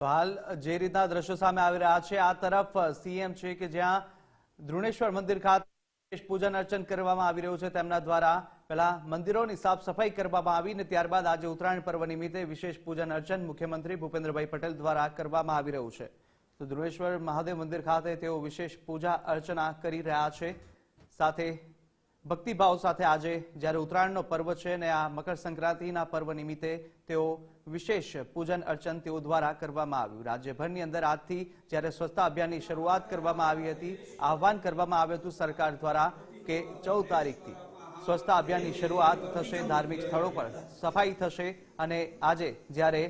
હાલ જે રીતના દ્રશ્યો સામે આવી રહ્યા છે, આ તરફ સીએમ છે કે જ્યાં ધ્રુણેશ્વર મંદિર ખાતે પૂજન અર્ચન કરવામાં આવી રહ્યું છે, તેમના દ્વારા પહેલા મંદિરોની સાફ સફાઈ કરવામાં આવી અને ત્યારબાદ આજે ઉત્તરાયણ પર્વ નિમિત્તે વિશેષ પૂજન અર્ચન મુખ્યમંત્રી ભૂપેન્દ્રભાઈ પટેલ દ્વારા કરવામાં આવી રહ્યું છે. તો ધ્રુવેશ્વર મહાદેવ મંદિર ખાતે તેઓ વિશેષ પૂજા અર્ચના કરી રહ્યા છે. સાથે ભક્તિભાવ સાથે આજે જ્યારે ઉત્તરાયણનો પર્વ છે અને આ મકર સંક્રાંતિના પર્વ નિમિત્તે તેઓ વિશેષ પૂજન અર્ચન તેઓ દ્વારા કરવામાં આવ્યું. રાજ્યભરની અંદર આજથી જ્યારે સ્વચ્છતા અભિયાનની શરૂઆત કરવામાં આવી હતી, આહવાન કરવામાં આવ્યું હતું સરકાર દ્વારા કે ચૌદ તારીખથી સ્વચ્છતા અભિયાનની શરૂઆત થશે ધાર્મિક સ્થળો પર. સફાઈ થશે અને આજે જ્યારે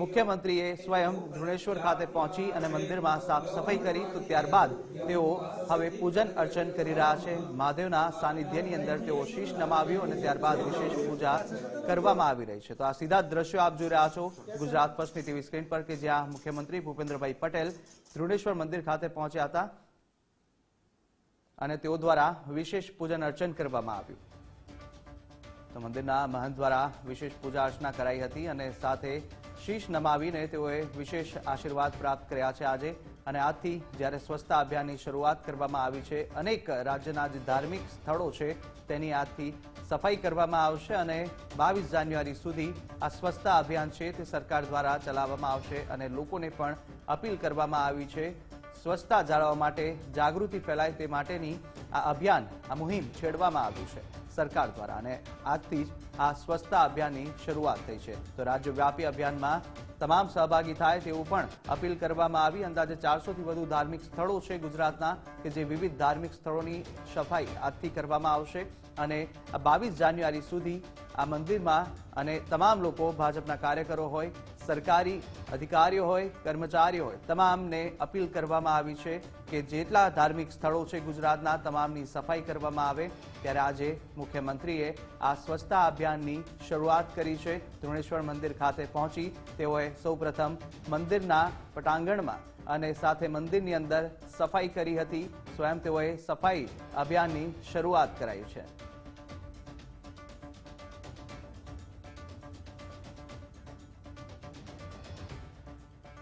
મુખ્યમંત્રીએ સ્વયં ધ્રુણેશ્વર ખાતે પહોંચી અને મંદિરમાં સાફ સફાઈ કરી, તો ત્યારબાદ તેઓ હવે પૂજન અર્ચન કરી રહ્યા છે. મહાદેવના સાનિધ્યની અંદર તેઓ શીશ નમાવ્યું અને ત્યારબાદ વિશેષ પૂજા કરવામાં આવી રહી છે. તો આ સીધા દ્રશ્યો આપ જોઈ રહ્યા છો ગુજરાત ફર્સ્ટની ટીવી સ્ક્રીન પર કે જ્યાં મુખ્યમંત્રી ભૂપેન્દ્રભાઈ પટેલ ધ્રુણેશ્વર મંદિર ખાતે પહોંચ્યા હતા અને તેઓ દ્વારા વિશેષ પૂજન અર્ચન કરવામાં આવ્યું. તો મંદિરના મહંત દ્વારા વિશેષ પૂજા અર્ચના કરાઈ હતી અને સાથે શીશ નમાવીને તેઓએ વિશેષ આશીર્વાદ પ્રાપ્ત કર્યા છે આજે. અને આજથી જ્યારે સ્વચ્છતા અભિયાનની શરૂઆત કરવામાં આવી છે, અનેક રાજ્યના જે ધાર્મિક સ્થળો છે તેની આજથી સફાઈ કરવામાં આવશે અને બાવીસ જાન્યુઆરી સુધી આ સ્વચ્છતા અભિયાન છે તે સરકાર દ્વારા ચલાવવામાં આવશે અને લોકોને પણ અપીલ કરવામાં આવી છે સ્વચ્છતા જાળવવા માટે જાગૃતિ ફેલાય તે માટેની આ અભિયાન આ મુહિમ છેડવામાં આવ્યું છે. સરકાર દ્વારા. અને આજથી જ આ સ્વચ્છતા અભિયાનની શરૂઆત થઈ છે. તો રાજ્યવ્યાપી અભિયાનમાં તમામ સહભાગી થાય તેવું પણ અપીલ કરવામાં આવી. અંદાજે ચારસોથી વધુ ધાર્મિક સ્થળો છે ગુજરાતના, કે જે વિવિધ ધાર્મિક સ્થળોની સફાઈ આજથી કરવામાં આવશે. અને બાવીસ જાન્યુઆરી સુધી આ મંદિરમાં અને તમામ લોકો ભાજપના કાર્યકરો હોય, સરકારી અધિકારીઓ હોય, કર્મચારીઓ હોય, તમામને અપીલ કરવામાં આવી છે કે જેટલા ધાર્મિક સ્થળો છે ગુજરાતના, તમામની સફાઈ કરવામાં આવે. ત્યારે આજે મુખ્યમંત્રીએ આ સ્વચ્છતા અભિયાનની શરૂઆત કરી છે. ધ્રુણેશ્વર મંદિર ખાતે પહોંચી તેઓએ સૌપ્રથમ મંદિરના પટાંગણમાં અને સાથે મંદિરની અંદર સફાઈ કરી હતી. સ્વયં તેઓએ સફાઈ અભિયાનની શરૂઆત કરાઈ છે.